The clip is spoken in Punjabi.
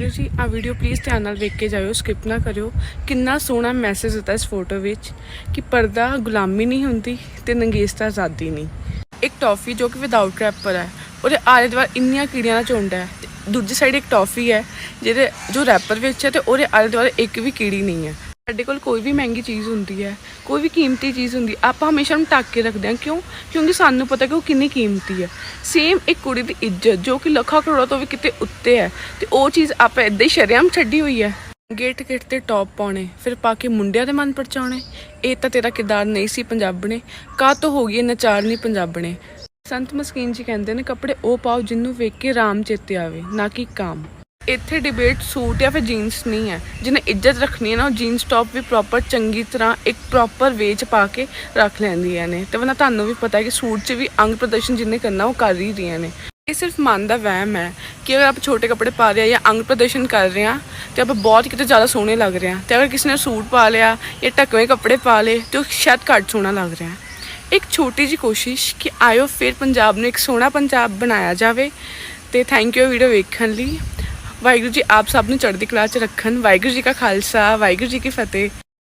ਤੁਸੀਂ ਜੀ ਆ ਵੀਡੀਓ ਪਲੀਜ਼ ਧਿਆਨ ਨਾਲ ਵੇਖ ਕੇ ਜਾਇਓ ਸਕਿਪ ਨਾ ਕਰਿਓ। ਕਿੰਨਾ ਸੋਹਣਾ ਮੈਸੇਜ ਦਿੱਤਾ ਇਸ ਫੋਟੋ ਵਿੱਚ ਕਿ ਪਰਦਾ ਗੁਲਾਮੀ ਨਹੀਂ ਹੁੰਦੀ ਤੇ ਨੰਗੇਸਤਾ ਆਜ਼ਾਦੀ ਨਹੀਂ। ਇੱਕ ਟੌਫੀ ਜੋ ਕਿ ਵਿਦਆਊਟ ਰੈਪਰ ਹੈ, ਉਹਦੇ ਆਲੇ ਦੁਆਲੇ ਇੰਨੀਆਂ ਕੀੜੀਆਂ ਦਾ ਝੁੰਡ ਹੈ ਤੇ ਦੂਜੀ ਸਾਈਡ ਇੱਕ ਟੌਫੀ ਹੈ, ਜਿਹਦੇ ਜੋ ਰੈਪਰ ਵਿੱਚ ਹੈ ਤੇ ਉਹਦੇ ਆਲੇ ਦੁਆਲੇ ਇੱਕ ਵੀ ਕੀੜੀ ਨਹੀਂ ਹੈ। ਸਾਡੇ ਕੋਲ ਕੋਈ ਵੀ ਮਹਿੰਗੀ ਚੀਜ਼ ਹੁੰਦੀ ਹੈ, ਕੋਈ ਵੀ ਕੀਮਤੀ ਚੀਜ਼ ਹੁੰਦੀ, ਆਪਾਂ ਹਮੇਸ਼ਾ ਉਹਨੂੰ ਢੱਕ ਕੇ ਰੱਖਦੇ ਹਾਂ। ਕਿਉਂ? ਕਿਉਂਕਿ ਸਾਨੂੰ ਪਤਾ ਕਿ ਉਹ ਕਿੰਨੀ ਕੀਮਤੀ ਹੈ। ਸੇਮ ਇੱਕ ਕੁੜੀ ਦੀ ਇੱਜ਼ਤ, ਜੋ ਕਿ ਲੱਖਾਂ ਕਰੋੜਾਂ ਤੋਂ ਵੀ ਕਿਤੇ ਉੱਤੇ ਹੈ। ਤੇ ਉਹ ਚੀਜ਼ ਆਪਾਂ ਇਦਾਂ ਹੀ ਸ਼ਰੇਆਮ ਛੱਡੀ ਹੋਈ ਹੈ। ਗੇਟ ਗੇਟ ਤੇ ਟੌਪ ਪਾਉਣੇ, ਫਿਰ ਪਾ ਕੇ ਮੁੰਡਿਆਂ ਦੇ ਮਨ ਪਰਚਾਉਣੇ। ਇਹ ਤਾਂ ਤੇਰਾ ਕਿਰਦਾਰ ਨਹੀਂ ਸੀ ਪੰਜਾਬਣੇ। ਕਾਹ ਤੋਂ ਹੋ ਗਈ ਨਚਾਰ ਨਹੀਂ ਪੰਜਾਬਣੇ? ਸੰਤ ਮਸਕੀਨ ਜੀ ਕਹਿੰਦੇ ਨੇ, ਕੱਪੜੇ ਉਹ ਪਾਓ ਜਿੰਨੂੰ ਵੇਖ ਕੇ ਰਾਮ ਚੇਤੇ ਆਵੇ, ਨਾ ਕਿ ਕਾਮ। ਇੱਥੇ ਡਿਬੇਟ ਸੂਟ ਜਾਂ ਫਿਰ ਜੀਨਸ ਨਹੀਂ ਹੈ। ਜਿਹਨੇ ਇੱਜ਼ਤ ਰੱਖਣੀ ਹੈ ਨਾ, ਉਹ ਜੀਨਸ ਟੌਪ ਵੀ ਪ੍ਰੋਪਰ ਚੰਗੀ ਤਰ੍ਹਾਂ ਇੱਕ ਪ੍ਰੋਪਰ ਵੇ ਚ ਪਾ ਕੇ ਰੱਖ ਲੈਂਦੀਆਂ ਨੇ। ਤੇ ਵਨਾ ਤੁਹਾਨੂੰ ਵੀ ਪਤਾ ਹੈ ਕਿ ਸੂਟ 'ਚ ਵੀ ਅੰਗ ਪ੍ਰਦਰਸ਼ਨ ਜਿੰਨੇ ਕਰਨਾ, ਉਹ ਕਰ ਹੀ ਰਹੀਆਂ ਨੇ। ਇਹ ਸਿਰਫ ਮਨ ਦਾ ਵਹਿਮ ਹੈ ਕਿ ਅਗਰ ਆਪਾਂ ਛੋਟੇ ਕੱਪੜੇ ਪਾ ਰਹੇ ਹਾਂ ਜਾਂ ਅੰਗ ਪ੍ਰਦਰਸ਼ਨ ਕਰ ਰਹੇ ਹਾਂ, ਤੇ ਆਪਾਂ ਬਹੁਤ ਕਿਤੇ ਜ਼ਿਆਦਾ ਸੋਹਣੇ ਲੱਗ ਰਹੇ ਹਾਂ। ਤੇ ਅਗਰ ਕਿਸੇ ਨੇ ਸੂਟ ਪਾ ਲਿਆ ਜਾਂ ਢੱਕਵੇਂ ਕੱਪੜੇ ਪਾ ਲਏ, ਤੇ ਉਹ ਸ਼ਾਇਦ ਘੱਟ ਸੋਹਣਾ ਲੱਗ ਰਿਹਾ ਇੱਕ ਛੋਟੀ ਜੀ ਕੋਸ਼ਿਸ਼ ਕਿ ਆਇਓ ਫਿਰ ਪੰਜਾਬ ਨੂੰ ਇੱਕ ਸੋਹਣਾ ਪੰਜਾਬ ਬਣਾਇਆ ਜਾਵੇ। ਤੇ ਥੈਂਕ ਯੂ ਵੀਡੀਓ ਵੇਖਣ ਲਈ। ਵਾਹਿਗੁਰੂ ਜੀ ਆਪ ਸਭ ਨੂੰ ਚੜ੍ਹਦੀ ਕਲਾ 'ਚ ਰੱਖਣ, ਵਾਹਿਗੁਰੂ ਜੀ ਕਾ ਖਾਲਸਾ, ਵਾਹਿਗੁਰੂ ਜੀ ਕੀ ਫਤਿਹ।